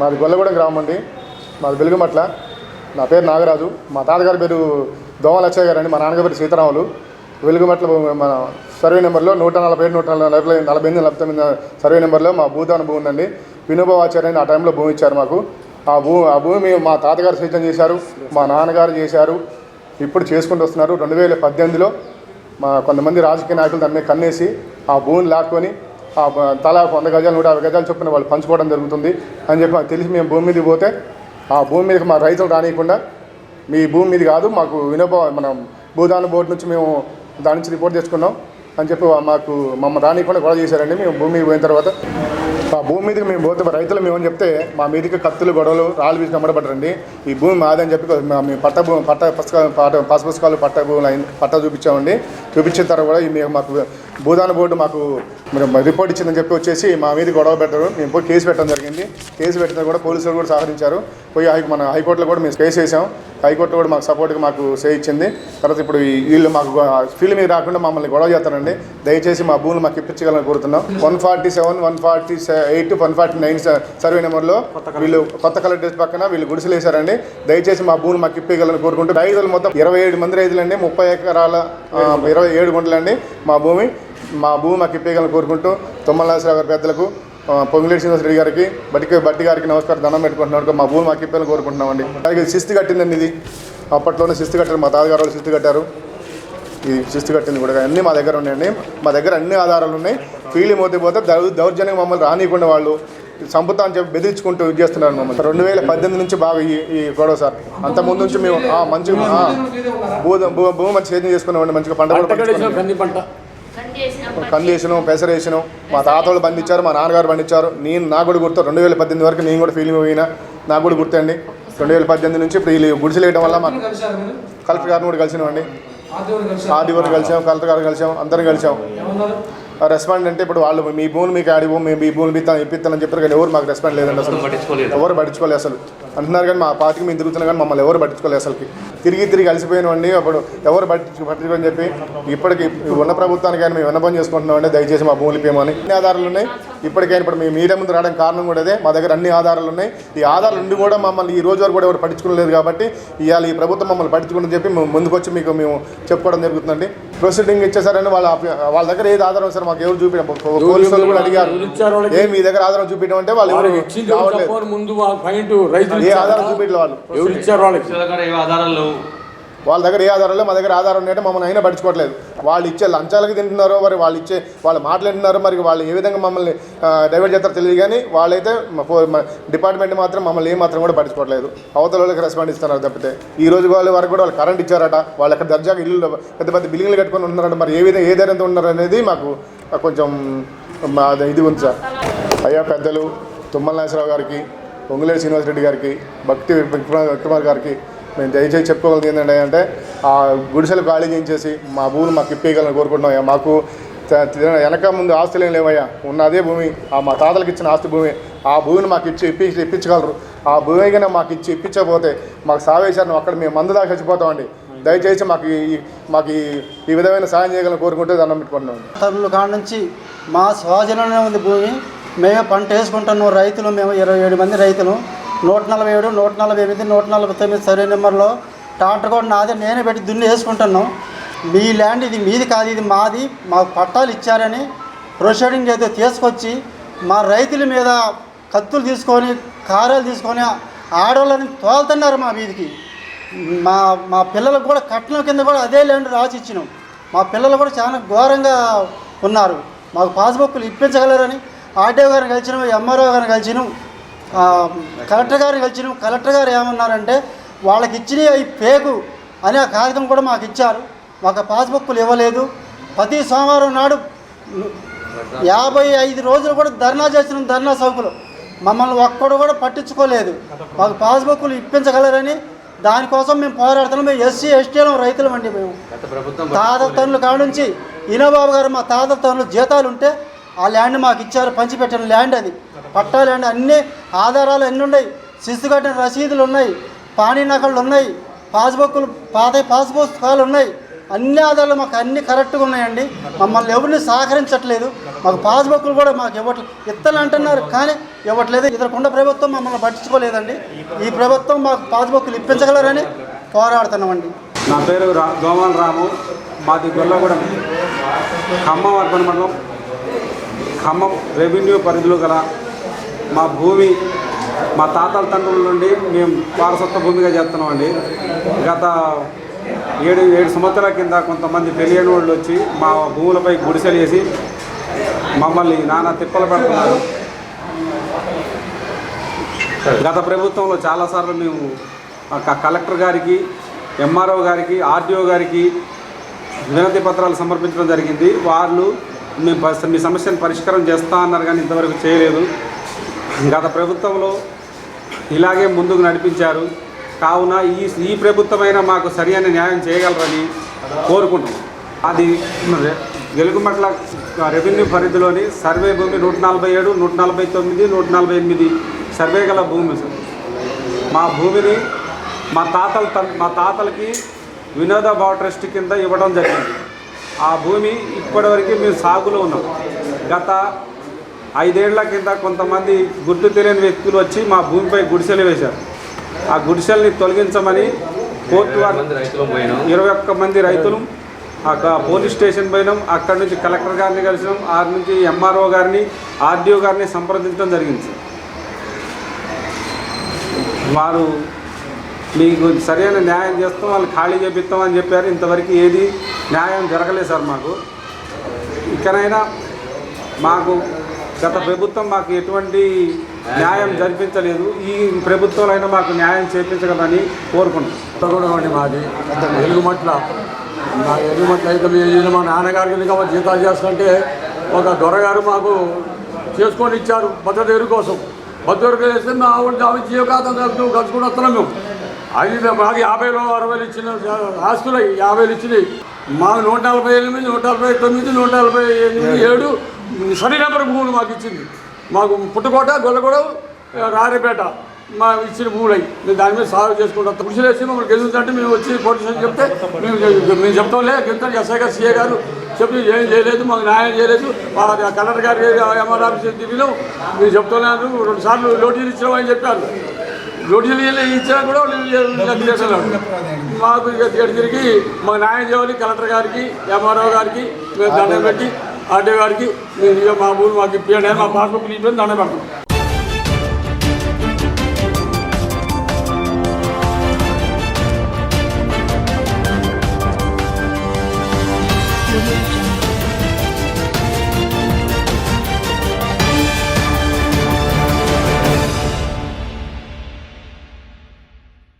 మాది గొల్లగూడెం గ్రామం అండి. మాది వెలుగుమట్ల. నా పేరు నాగరాజు. మా తాతగారి పేరు దోమల అచ్చయ్య గారు అండి. మా నాన్నగారి పేరు సీతారాములు. వెలుగుమట్ల మన సర్వే నెంబర్లో నూట నలభై ఏడు నూట నలభై నలభై ఎనిమిది నలభై తొమ్మిది సర్వే నెంబర్లో మా భూదాన భూమి ఉందండి. వినోబాచార్య అని ఆ టైంలో భూమి ఇచ్చారు మాకు. ఆ భూమి ఆ భూమి మా తాతగారు సూచన చేశారు మా నాన్నగారు చేశారు. ఇప్పుడు చేసుకుంటూ వస్తున్నారు. రెండు వేల పద్దెనిమిదిలో మా కొంతమంది రాజకీయ నాయకులు దాని మీద కన్నేసి ఆ భూమిని లాక్కొని తలా వంద గజాలు నూట యాభై గజాలు చొప్పున వాళ్ళు పంచుకోవడం జరుగుతుంది అని చెప్పి తెలిసి మేము భూమి మీదకి పోతే ఆ భూమి మీదకి మా రైతులు రానియకుండా మీ భూమి మీది కాదు మాకు వినోబ మనం భూదాన బోర్డు నుంచి మేము దాని నుంచి రిపోర్ట్ తెచ్చుకున్నాం అని చెప్పి మాకు మమ్మల్ని రానియకుండా గొడవ చేశారండి. మేము భూమి మీద పోయిన తర్వాత ఆ భూమి మీదకి మేము పోతే రైతులు మేము అని చెప్తే మా మీదకి కత్తులు గొడవలు రాళ్ళు వీసి నమ్మడబడ్డారండి ఈ భూమి మాదని చెప్పి మా- మేము పట్ట భూమి పట్ట పుస్తకాలు పాట పసుపుస్తకాలు పట్ట భూములు పట్ట చూపించామండి. చూపించిన తర్వాత కూడా మేము మాకు భూదాన బోర్డు మాకు మరి రిపోర్ట్ ఇచ్చిందని చెప్పి వచ్చేసి మా మీద గొడవ పెట్టారు. మేము పోయి కేసు పెట్టడం జరిగింది. కేసు పెట్టినా కూడా పోలీసులు కూడా సహకరించారు. పోయి హై మన హైకోర్టులో కూడా మేము కేసు వేసాం. హైకోర్టు కూడా మాకు సపోర్ట్గా మాకు సే ఇచ్చింది. తర్వాత ఇప్పుడు ఈ- వీళ్ళు మాకు ఫీల్డ్ మీద రాకుండా మమ్మల్ని గొడవ చేస్తారండి. దయచేసి మా భూములు మాకు ఇప్పించగలని కోరుతున్నాం. One forty seven one forty eight one forty nine survey నెంబర్లో వీళ్ళు కొత్త కలెక్టరేట్ పక్కన వీళ్ళు గుడిసెలు వేశారండి. దయచేసి మా భూములు మాకు ఇప్పగలని కోరుకుంటూ రైతులు మొత్తం ఇరవై ఏడు మంది రైతులండి. ముప్పై ఎకరాల ఇరవై ఏడు గుంటలండి మా భూమి. మా భూమి మాకు ఇప్పగలని కోరుకుంటూ తుమ్మల నాగేశ్వరరావు గారి పెద్దలకు పొంగులేటి శ్రీనివాసరెడ్డి గారికి బట్టి బట్టి గారికి నమస్కారం దండం పెట్టుకుంటున్నాడు మా భూమి మాకు ఇప్పని కోరుకుంటున్నామండి. అలాగే శిస్తు కట్టిందండి ఇది. అప్పట్లోనే శిస్తు కట్టారు. మా తాతగారు వాళ్ళు శిస్తు కట్టారు. ఈ శిస్తు కట్టింది కూడా. అన్నీ మా దగ్గర ఉన్నాయండి. మా దగ్గర అన్ని ఆధారాలు ఉన్నాయి. ఫీల్డ్ మోతే పోతే దౌ- దౌర్జన్యం మమ్మల్ని రానియకుండా వాళ్ళు సంపుతా అని చెప్పి బెదిరించుకుంటూ ఇది చేస్తున్నారు మమ్మల్ని. రెండు వేల పద్దెనిమిది నుంచి బాగా ఈ ఈ గొడవ సార్. అంత ముందు నుంచి మేము మంచిగా భూమి భూ భూమి మంచి సేద్యం చేసుకున్నామండి మంచిగా పంట కూడా పంట. కంది వేసినాం పెసర వేసినాం మా తాత వాళ్ళు పండించారు మా నాన్నగారు పండించారు నేను నాకు కూడా గుర్తు రెండు వేల పద్దెనిమిది వరకు నేను కూడా ఫీలింగ్ పోయినా నాకు కూడా గుర్తండి రెండు వేల పద్దెనిమిది నుంచి ఇప్పుడు వీళ్ళు గుడిసెలు వేయడం వల్ల మాకు మీరు కలెక్టర్ గారిని కూడా కలిసినామండి ఆదివారం కలిసాం కలెక్టర్ గారిని కలిసాం అందరం కలిసాం రెస్పాండ్ అంటే ఇప్పుడు వాళ్ళు మీ భూములు మీకు ఆడి భూమి మీ భూములు ఇప్పిస్తాను ఇప్పిస్తానని చెప్పారు కానీ ఎవరు మాకు రెస్పాండ్ లేదండి అసలు ఎవరు పట్టించుకోలేదు అసలు అంటున్నారు కానీ మా పార్టీకి మేము తిరుగుతున్నాం కానీ మమ్మల్ని ఎవరు పట్టించుకోలేదు అసలుకి. తిరిగి తిరిగి అలసిపోయినామండి అప్పుడు ఎవరు పట్టించు పట్టించుకోని చెప్పి ఇప్పటికి ఉన్న ప్రభుత్వానికి కానీ మేము విన్నపం చేసుకుంటున్నామండి దయచేసి మా భూములు ఇప్పేమని అన్ని ఆధారాలు ఉన్నాయి. ఇప్పటికైనా ఇప్పుడు మేము మీడియా ముందు రావడానికి కారణం కూడా అదే. మా దగ్గర అన్ని ఆధారాలు ఉన్నాయి. ఈ ఆధారాలు ఉండి కూడా మమ్మల్ని ఈ రోజు వరకు కూడా ఎవరు పట్టించుకోలేదు కాబట్టి ఇవాళ ఈ ప్రభుత్వం మమ్మల్ని పట్టించుకుందని చెప్పి మేము ముందుకొచ్చి మీకు మేము చెప్పుకోవడం జరుగుతుందండి. ప్రొసీడింగ్ ఇచ్చేసారని వాళ్ళ వాళ్ళ దగ్గర ఏది ఆధారం సార్? మాకు ఎవరు చూపించారు పోలీసు వాళ్ళు కూడా అడిగారు? ఏ మీ దగ్గర ఆధారం చూపించడం అంటే వాళ్ళు ఎవరు ముందు ఏ. ఆధారం చూపించలేదు వాళ్ళు. ఎవరు ఇచ్చారు వాళ్ళకి? దగ్గర ఏ ఆధారాలు లేవు? వాళ్ళ దగ్గర ఏ ఆధారం లేదు మా దగ్గర ఆధారం ఉన్నాయంటే మమ్మల్ని అయినా పట్టించుకోవట్లేదు. వాళ్ళు ఇచ్చే లంచాలకి తింటున్నారో మరి వాళ్ళు ఇచ్చే వాళ్ళు మాట్లాడుతున్నారో మరి వాళ్ళు ఏ విధంగా మమ్మల్ని డైవర్ట్ చేస్తారో తెలియదు కానీ వాళ్ళైతే డిపార్ట్మెంట్ మాత్రం మమ్మల్ని ఏ మాత్రం కూడా పట్టించుకోవట్లేదు. అవతల వాళ్ళకి రెస్పాండ్ ఇస్తున్నారు తప్పితే. ఈ రోజు వాళ్ళ వరకు కూడా వాళ్ళు కరెంట్ ఇచ్చారట. వాళ్ళు అక్కడ దర్జాగా ఇల్లు పెద్ద పెద్ద బిల్డింగ్లు కట్టుకొని ఉన్నారట మరి ఏ విధంగా ఏ ధైర్యంతో ఉన్నారు అనేది మాకు కొంచెం మా ఇది ఉంది సార్. అయ్యా పెద్దలు తుమ్మల నాగేశ్వరరావు గారికి పొంగులేటి శ్రీనివాసరెడ్డి గారికి భక్తి విక్రమార్ గారికి మేము దయచేసి చెప్పుకోగలిగింది ఏంటంటే అంటే ఆ గుడిసెలు ఖాళీ చేయించేసి మా భూములు మాకు ఇప్పేయగలని కోరుకుంటున్నాం అయ్యా. మాకు వెనక ముందు ఆస్తులు ఏం లేవయ్యా. ఉన్న అదే భూమి ఆ మా తాతలకు ఇచ్చిన ఆస్తి భూమి ఆ భూమిని మాకు ఇచ్చి ఇప్పి ఇప్పించగలరు. ఆ భూమి కన్నా మాకు ఇచ్చి ఇప్పించకపోతే మాకు సావేశాన్ని అక్కడ మేము మందు దాకా చచ్చిపోతామండి. దయచేసి మాకు ఈ- మాకు ఈ- ఈ విధమైన సాయం చేయగలని కోరుకుంటే దండం పెట్టుకుంటున్నాం. తరుల కాడ నుంచి మా స్వాధీనంలోనే ఉంది భూమి. మేమే పంట వేసుకుంటున్నాం రైతులు మేము ఇరవై ఏడు మంది రైతులు. నూట నలభై ఏడు నూట నలభై ఎనిమిది నూట నలభై తొమ్మిది సర్వే నెంబర్లో ట్రాక్టర్ కూడా నాదే నేనే పెట్టి దున్ని వేసుకుంటున్నాం. మీ ల్యాండ్ ఇది మీది కాదు ఇది మాది. మాకు పట్టాలు ఇచ్చారని ప్రొసీడింగ్ అయితే తీసుకొచ్చి మా రైతుల మీద కత్తులు తీసుకొని కారాలు తీసుకొని ఆడవాళ్ళని తోలుతున్నారు మా వీధికి మా మా పిల్లలకు కూడా కట్నం కింద కూడా అదే ల్యాండ్ రాసి ఇచ్చినాం. మా పిల్లలు కూడా చాలా ఘోరంగా ఉన్నారు. మాకు పాస్బుక్లు ఇప్పించగలరని ఆర్డీఓ గారిని కలిసినాం ఎంఆర్ఓ గారిని కలిసినాం కలెక్టర్ గారిని కలిసినాం. కలెక్టర్ గారు ఏమన్నారంటే వాళ్ళకి ఇచ్చిన ఈ పేకు అనే కాగితం కూడా మాకు ఇచ్చారు. మాకు పాస్బుక్లు ఇవ్వలేదు. ప్రతి సోమవారం నాడు యాభై ఐదు రోజులు కూడా ధర్నా చేసినాం ధర్నా సౌకులు. మమ్మల్ని ఒక్కడు కూడా పట్టించుకోలేదు. మాకు పాస్బుక్లు ఇప్పించగలరని దానికోసం మేము పోరాడుతున్నాం. మేము ఎస్సీ ఎస్టీలో రైతులం అండి మేము. తాత తనుల కాడ నుంచి ఈనబాబు గారు మా తాత తనులు జీతాలు ఉంటే ఆ ల్యాండ్ మాకు ఇచ్చారు పంచిపెట్టిన ల్యాండ్ అది. పట్టా ల్యాండ్ అన్ని ఆధారాలు అన్నీ ఉన్నాయి. శిస్తు కట్టిన రసీదులు ఉన్నాయి పాణి నకళ్ళు ఉన్నాయి పాస్బుక్లు పాత పాస్ పుస్తకాలు ఉన్నాయి. అన్ని ఆధారాలు మాకు అన్ని కరెక్ట్గా ఉన్నాయండి. మమ్మల్ని ఎవరిని సహకరించట్లేదు. మాకు పాస్బుక్లు కూడా మాకు ఇవ్వట్లేదు ఇత్తలు అంటున్నారు కానీ ఇవ్వట్లేదు. ఇతరకుండ ప్రభుత్వం మమ్మల్ని పట్టించుకోలేదండి. ఈ ప్రభుత్వం మాకు పాస్బుక్లు ఇప్పించగలరని పోరాడుతున్నామండి. నా పేరు రా దోమల రాము మాది గొల్లగూడెం. ఖమ్మం అర్బన్ మండలం. ఖమ్మం రెవెన్యూ పరిధిలో గల మా భూమి మా తాతల తండ్రుల నుండి మేము వారసత్వ భూమిగా చేస్తున్నామండి. గత ఏడు ఏడు సంవత్సరాల కింద కొంతమంది తెలియని వాళ్ళు వచ్చి మా భూములపై గుడిసెలు వేసి మమ్మల్ని నానా తిప్పలు పెడుతున్నారు. గత ప్రభుత్వంలో చాలాసార్లు మేము క- కలెక్టర్ గారికి ఎంఆర్ఓ గారికి ఆర్డీఓ గారికి వినతి పత్రాలు సమర్పించడం జరిగింది. వాళ్ళు మేము మీ సమస్యను పరిష్కారం చేస్తా అన్నారు కానీ ఇంతవరకు చేయలేదు. గత ప్రభుత్వంలో ఇలాగే ముందుకు నడిపించారు. కావున ఈ ఈ ప్రభుత్వమైనా మాకు సరి అయిన న్యాయం చేయగలరని కోరుకుంటున్నాం. అది రె- వెలుగుమట్ల రెవెన్యూ పరిధిలోని సర్వే భూమి నూట నలభై ఏడు నూట నలభై తొమ్మిది నూట నలభై ఎనిమిది సర్వే గల భూమి సార్. మా భూమిని మా తాతల మా తాతలకి వినోద బావ ట్రస్ట్ కింద ఇవ్వడం జరిగింది. ఆ భూమి ఇప్పటివరకు మేము సాగులో ఉన్నాం. గత ఐదేళ్ళ కింద కొంతమంది గుర్తు తెలియని వ్యక్తులు వచ్చి మా భూమిపై గుడిసెలు వేశారు. ఆ గుడిసెల్ని తొలగించమని కోర్టు వారు ఇరవై ఒక్క మంది రైతులు పోలీస్ స్టేషన్ పోయినాం. అక్కడి నుంచి కలెక్టర్ గారిని కలిసినాం. ఆరు నుంచి ఎంఆర్ఓ గారిని ఆర్డీఓ గారిని సంప్రదించడం జరిగింది. వారు మీకు సరైన న్యాయం చేస్తాం వాళ్ళు ఖాళీ చేపిస్తామని చెప్పారు. ఇంతవరకు ఏది న్యాయం జరగలేదు సార్ మాకు. ఇకనైనా మాకు గత ప్రభుత్వం మాకు ఎటువంటి న్యాయం జరిపించలేదు. ఈ ప్రభుత్వంలో అయినా మాకు న్యాయం చేపించగలని కోరుకుంటున్నాం. మాది. ఎలుగుమట్ల. మా ఎలుగుమట్ల అయితే మా నాన్నగారికి మా జీతాలు చేస్తుంటే ఒక దొరగారు మాకు చేసుకొని ఇచ్చారు భద్రత కోసం. భద్రత చేస్తే మా ఆవిడ ఆమె జీవకాతం కలుపు వస్తున్నాం మేము. అది మాకు యాభైలో అరవైలు ఇచ్చిన ఆస్తులు యాభైలు ఇచ్చినాయి. మాకు నూట నలభై ఎనిమిది నూట నలభై తొమ్మిది నూట నలభై ఎనిమిది ఏడు సరి నెంబర్ భూములు మాకు ఇచ్చింది. మాకు పుట్టుకోట గొల్లగూడ రారేపేట మా ఇచ్చిన భూములు. అయ్యి మేము దాని మీద సాగు చేసుకుంటాం. కృషి చేసి మమ్మల్ని గెలుస్తుంటే మేము వచ్చి పోలీస్ స్టేషన్ చెప్తే మేము మేము చెప్తాంలే. గెలుతాం ఎస్ఐ గారు సీఏ గారు చెప్పి ఏం చేయలేదు మాకు న్యాయం చేయలేదు. మా కలెక్టర్ గారికి ఎంఆర్ ఆఫీస్ దిగినాం మేము చెప్తున్నాను రెండు సార్లు నోటీసులు ఇచ్చినామని చెప్పారు. ఇవ్వలే- ఇచ్చినా కూడా వాళ్ళు. మాకు ఇక తిరిగి మాకు న్యాయం చేయాలి కలెక్టర్ గారికి ఎంఆర్ఓ గారికి మేము దండం పెట్టి ఆర్డీ గారికి ఇక మా భూమి మాకు ఇప్పియండి. మా పాస్బుక్ ఇప్పించి దండం పెడతాం.